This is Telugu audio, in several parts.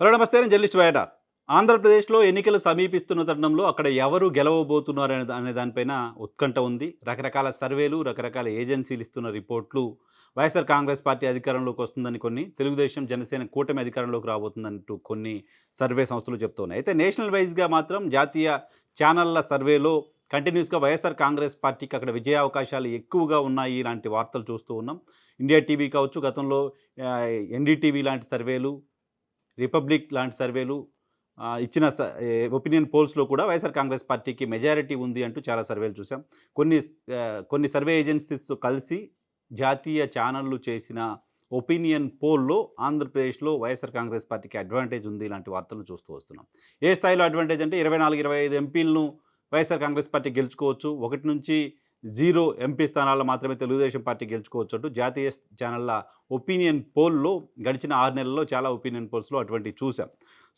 హలో నమస్తే నేను జర్నలిస్ట్ వేట ఆంధ్రప్రదేశ్లో ఎన్నికలు సమీపిస్తున్న తరుణంలో అక్కడ ఎవరు గెలవబోతున్నారు అనే అనే దానిపైన ఉత్కంఠ ఉంది. రకరకాల సర్వేలు రకరకాల ఏజెన్సీలు ఇస్తున్న రిపోర్ట్లు వైఎస్ఆర్ కాంగ్రెస్ పార్టీ అధికారంలోకి వస్తుందని కొన్ని తెలుగుదేశం జనసేన కూటమి అధికారంలోకి రాబోతుందంటూ కొన్ని సర్వే సంస్థలు చెప్తున్నాయి. అయితే నేషనల్ వైజ్గా మాత్రం జాతీయ ఛానళ్ళ సర్వేలో కంటిన్యూస్గా వైఎస్ఆర్ కాంగ్రెస్ పార్టీకి అక్కడ విజయ అవకాశాలు ఎక్కువగా ఉన్నాయి ఇలాంటి వార్తలు చూస్తూ ఉన్నాం. ఇండియా టీవీ కావచ్చు గతంలో ఎన్డీటీవీ లాంటి సర్వేలు రిపబ్లిక్ లాంటి సర్వేలు ఇచ్చిన ఒపీనియన్ పోల్స్లో కూడా వైఎస్ఆర్ కాంగ్రెస్ పార్టీకి మెజారిటీ ఉంది అంటూ చాలా సర్వేలు చూసాం కొన్ని కొన్ని సర్వే ఏజెన్సీస్తో కలిసి జాతీయ ఛానళ్ళు చేసిన ఒపీనియన్ పోల్లో ఆంధ్రప్రదేశ్లో వైఎస్ఆర్ కాంగ్రెస్ పార్టీకి అడ్వాంటేజ్ ఉంది ఇలాంటి వార్తలను చూస్తూ వస్తున్నాం. ఏ స్థాయిలో అడ్వాంటేజ్ అంటే ఇరవై నాలుగు ఇరవై ఐదు ఎంపీలను వైఎస్ఆర్ కాంగ్రెస్ పార్టీ గెలుచుకోవచ్చు. ఒకటి నుంచి జీరో ఎంపీ స్థానాల్లో మాత్రమే తెలుగుదేశం పార్టీ గెలుచుకోవచ్చు అంటూ జాతీయ ఛానళ్ళ ఒపీనియన్ పోల్లో గడిచిన ఆరు నెలల్లో చాలా ఒపీనియన్ పోల్స్లో అటువంటివి చూసాం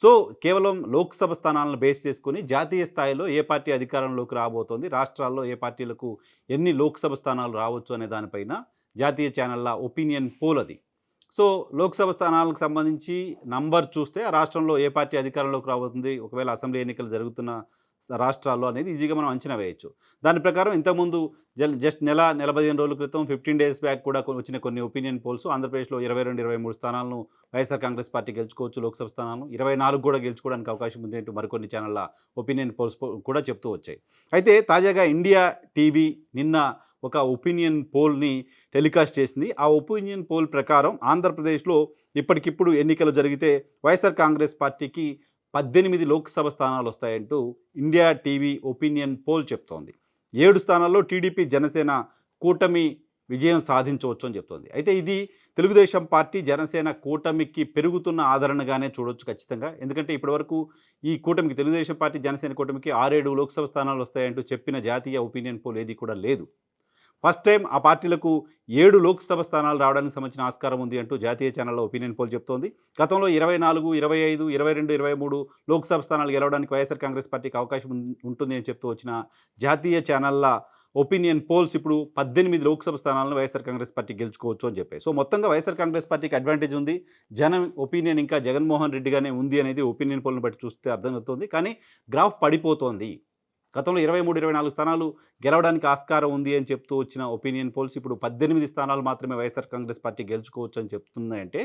సో కేవలం లోక్సభ స్థానాలను బేస్ చేసుకుని జాతీయ స్థాయిలో ఏ పార్టీ అధికారంలోకి రాబోతోంది రాష్ట్రాల్లో ఏ పార్టీలకు ఎన్ని లోక్సభ స్థానాలు రావచ్చు అనే దానిపైన జాతీయ ఛానళ్ళ ఒపీనియన్ పోల్ అది. సో లోక్సభ స్థానాలకు సంబంధించి నంబర్ చూస్తే రాష్ట్రంలో ఏ పార్టీ అధికారంలోకి రాబోతుంది ఒకవేళ అసెంబ్లీ ఎన్నికలు జరుగుతున్న రాష్ట్రాల్లో అనేది ఈజీగా మనం అంచనా వేయచ్చు. దాని ప్రకారం ఇంతకుముందు జల్ జస్ట్ నెల నెల పదిహేను రోజుల క్రితం ఫిఫ్టీన్ డేస్ బ్యాక్ కూడా వచ్చిన కొన్ని ఒపీనియన్ పోల్స్ ఆంధ్రప్రదేశ్లో ఇరవై రెండు ఇరవై మూడు స్థానాలను వైఎస్ఆర్ కాంగ్రెస్ పార్టీ గెలుచుకోవచ్చు లోక్సభ స్థానాలను ఇరవై నాలుగు కూడా గెలుచుకోవడానికి అవకాశం ఉంది అంటూ మరికొన్ని ఛానళ్ళ ఒపీనియన్ పోల్స్ కూడా చెప్తూ వచ్చాయి. అయితే తాజాగా ఇండియా టీవీ నిన్న ఒక ఒపీనియన్ పోల్ని టెలికాస్ట్ చేసింది. ఆ ఒపీనియన్ పోల్ ప్రకారం ఆంధ్రప్రదేశ్లో ఇప్పటికిప్పుడు ఎన్నికలు జరిగితే వైఎస్ఆర్ కాంగ్రెస్ పార్టీకి పద్దెనిమిది లోక్సభ స్థానాలు వస్తాయంటూ ఇండియా టీవీ ఒపీనియన్ పోల్ చెప్తోంది. ఏడు స్థానాల్లో టీడీపీ జనసేన కూటమి విజయం సాధించవచ్చు అని చెప్తోంది. అయితే ఇది తెలుగుదేశం పార్టీ జనసేన కూటమికి పెరుగుతున్న ఆదరణగానే చూడొచ్చు ఖచ్చితంగా. ఎందుకంటే ఇప్పటివరకు ఈ కూటమికి తెలుగుదేశం పార్టీ జనసేన కూటమికి ఆరేడు లోక్సభ స్థానాలు వస్తాయంటూ చెప్పిన జాతీయ ఒపీనియన్ పోల్ ఏది కూడా లేదు. ఫస్ట్ టైం ఆ పార్టీలకు ఏడు లోక్సభ స్థానాలు రావడానికి సంబంధించిన ఆస్కారం ఉంది అంటూ జాతీయ ఛానల్లో ఒపీనియన్ పోల్ చెప్తోంది. గతంలో ఇరవై నాలుగు ఇరవై ఐదు ఇరవై రెండు ఇరవై మూడు లోక్సభ స్థానాలు గెలవడానికి వైఎస్ఆర్ కాంగ్రెస్ పార్టీకి అవకాశం ఉంటుంది అని చెప్తూ వచ్చిన జాతీయ ఛానళ్ళ ఒపీనియన్ పోల్స్ ఇప్పుడు పద్దెనిమిది లోక్సభ స్థానాలను వైఎస్ఆర్ కాంగ్రెస్ పార్టీ గెలుచుకోవచ్చు అని చెప్పాయి. సో మొత్తంగా వైఎస్ఆర్ కాంగ్రెస్ పార్టీకి అడ్వాంటేజ్ ఉంది. జనం ఒపీనియన్ ఇంకా జగన్మోహన్ రెడ్డిగానే ఉంది అనేది ఒపీనియన్ పోల్ని బట్టి చూస్తే అర్థమవుతుంది. కానీ గ్రాఫ్ పడిపోతోంది. గతంలో ఇరవై మూడు ఇరవై నాలుగు స్థానాలు గెలవడానికి ఆస్కారం ఉంది అని చెప్తూ వచ్చిన ఒపీనియన్ పోల్స్ ఇప్పుడు పద్దెనిమిది స్థానాలు మాత్రమే వైఎస్ఆర్ కాంగ్రెస్ పార్టీ గెలుచుకోవచ్చు అని చెప్తున్నాయంటే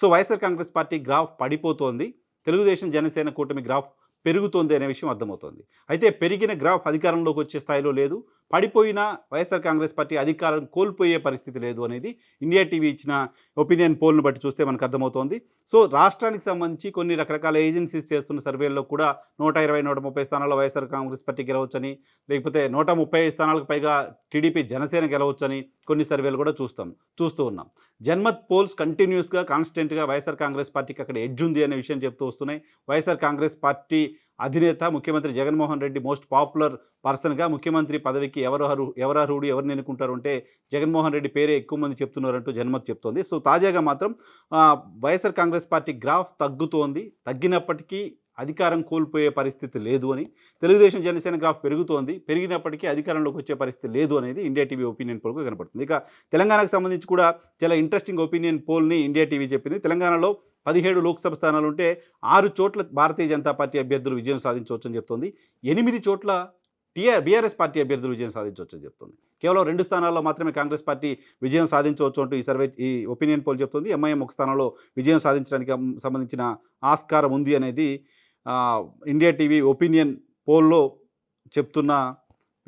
so YSR Congress party graph పడిపోతోంది. Telugu Desam Janasena కూటమి గ్రాఫ్ పెరుగుతోంది అనే విషయం అర్థమవుతోంది. అయితే పెరిగిన గ్రాఫ్ అధికారంలోకి వచ్చే స్థాయిలో లేదు. పడిపోయినా వైఎస్ఆర్ కాంగ్రెస్ పార్టీ అధికారం కోల్పోయే పరిస్థితి లేదు అనేది ఇండియా టీవీ ఇచ్చిన ఒపీనియన్ పోల్ను బట్టి చూస్తే మనకు అర్థమవుతోంది. సో రాష్ట్రానికి సంబంధించి కొన్ని రకరకాల ఏజెన్సీస్ చేస్తున్న సర్వేల్లో కూడా నూట ఇరవై నూట ముప్పై స్థానాల్లో వైఎస్ఆర్ కాంగ్రెస్ పార్టీ గెలవచ్చని లేకపోతే నూట ముప్పై స్థానాలకు పైగా టీడీపీ జనసేన గెలవచ్చని కొన్ని సర్వేలు కూడా చూస్తాం చూస్తూ ఉన్నాం. జన్మత్ పోల్స్ కంటిన్యూస్గా కాన్స్టెంట్గా వైఎస్ఆర్ కాంగ్రెస్ పార్టీకి అక్కడ ఎడ్జ్ ఉంది అనే విషయం చెప్తూ వస్తున్నాయి. వైఎస్ఆర్ కాంగ్రెస్ పార్టీ అధినేత ముఖ్యమంత్రి జగన్మోహన్ రెడ్డి మోస్ట్ పాపులర్ పర్సన్గా ముఖ్యమంత్రి పదవికి ఎవరు అర్హు ఎవరు అర్హుడు ఎవరిని ఎన్నుకుంటారు అంటే జగన్మోహన్ రెడ్డి పేరే ఎక్కువ మంది చెప్తున్నారంటూ జన్మత్ చెప్తోంది. సో తాజాగా మాత్రం వైఎస్ఆర్ కాంగ్రెస్ పార్టీ గ్రాఫ్ తగ్గుతోంది. తగ్గినప్పటికీ అధికారం కోల్పోయే పరిస్థితి లేదు అని తెలుగుదేశం జనసేన గ్రాఫ్ పెరుగుతోంది. పెరిగినప్పటికీ అధికారంలోకి వచ్చే పరిస్థితి లేదు అనేది ఇండియా టీవీ ఒపీనియన్ పోల్గా కనపడుతుంది. ఇక తెలంగాణకు సంబంధించి కూడా చాలా ఇంట్రెస్టింగ్ ఒపీనియన్ పోల్ని ఇండియా టీవీ చెప్పింది. తెలంగాణలో పదిహేడు లోక్సభ స్థానాలు ఉంటే ఆరు చోట్ల భారతీయ జనతా పార్టీ అభ్యర్థులు విజయం సాధించవచ్చని చెప్తోంది. ఎనిమిది చోట్ల టీఆర్ బీఆర్ఎస్ పార్టీ అభ్యర్థులు విజయం సాధించవచ్చని చెప్తుంది. కేవలం రెండు స్థానాల్లో మాత్రమే కాంగ్రెస్ పార్టీ విజయం సాధించవచ్చు అంటూ ఈ సర్వే ఈ ఒపీనియన్ పోల్ చెప్తుంది. ఎంఐఎం ఒక స్థానంలో విజయం సాధించడానికి సంబంధించిన ఆస్కారం ఉంది అనేది ఇండియా టీవీ ఒపీనియన్ పోల్లో చెప్తున్న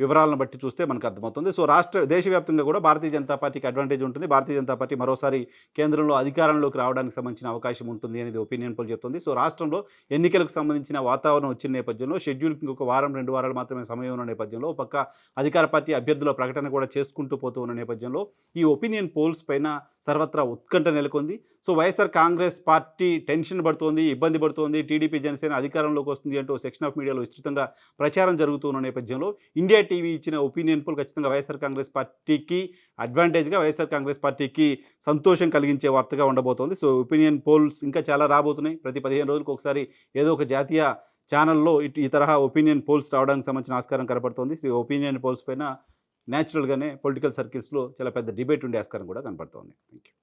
వివరాలను బట్టి చూస్తే మనకు అర్థమవుతుంది. సో రాష్ట్ర దేశవ్యాప్తంగా కూడా భారతీయ జనతా పార్టీకి అడ్వాంటేజ్ ఉంటుంది. భారతీయ జనతా పార్టీ మరోసారి కేంద్రంలో అధికారంలోకి రావడానికి సంబంధించిన అవకాశం ఉంటుంది అనేది ఒపీనియన్ పోల్ చెప్తుంది. సో రాష్ట్రంలో ఎన్నికలకు సంబంధించిన వాతావరణం వచ్చిన నేపథ్యంలో షెడ్యూల్కి ఇంకొక వారం రెండు వారాలు మాత్రమే సమయం ఉన్న నేపథ్యంలో పక్క అధికార పార్టీ అభ్యర్థుల ప్రకటన కూడా చేసుకుంటూ పోతూ ఉన్న నేపథ్యంలో ఈ ఒపీనియన్ పోల్స్ పైన సర్వత్రా ఉత్కంఠ నెలకొంది. So YSR Congress party tension పడుతోంది ఇబ్బంది పడుతోంది టీడీపీ జనసేన అధికారంలోకి వస్తుంది అంటూ సెక్షన్ ఆఫ్ మీడియాలో విస్తృతంగా ప్రచారం జరుగుతున్న నేపథ్యంలో ఇండియా టీవీ ఇచ్చిన ఒపీనియన్ పోల్ ఖచ్చితంగా వైఎస్ఆర్ కాంగ్రెస్ పార్టీకి అడ్వాంటేజ్గా వైఎస్ఆర్ కాంగ్రెస్ పార్టీకి సంతోషం కలిగించే వార్తగా ఉండబోతోంది. సో ఒపీనియన్ పోల్స్ ఇంకా చాలా రాబోతున్నాయి. ప్రతి పదిహేను రోజులకు ఒకసారి ఏదో ఒక జాతీయ ఛానల్లో ఇటు ఈ తరహా ఒపీనియన్ పోల్స్ రావడానికి సంబంధించిన ఆస్కారం కనపడుతోంది సో ఒపీనియన్ పోల్స్ పైన న్యాచురల్గానే పొలిటికల్ సర్కిల్స్లో చాలా పెద్ద డిబేట్ ఉండే ఆస్కారం కూడా కనపడుతోంది థ్యాంక్ యూ